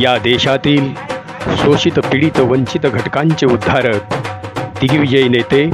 या देशातील शोषित पीडित वंचित घटकांचे उद्धारक दिग्विजयी नेते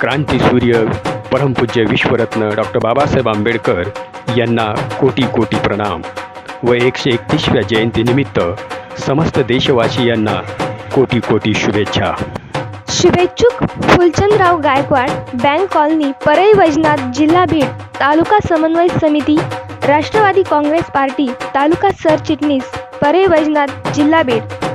क्रांतीसूर्य परमपूज्य विश्वरत्न डॉक्टर बाबासाहेब आंबेडकर यांना कोटी कोटी प्रणाम व एकशे एकतीसव्या जयंतीनिमित्त समस्त देशवासियांना कोटी कोटी शुभेच्छा. शुभेच्छुक फुलचंदराव गायकवाड बँक कॉलनी परळी वैजनाथ जिल्हा बीड तालुका समन्वय समिती राष्ट्रवादी काँग्रेस पार्टी तालुका सरचिटणीस परे वैजनाथ जिल्हा बीड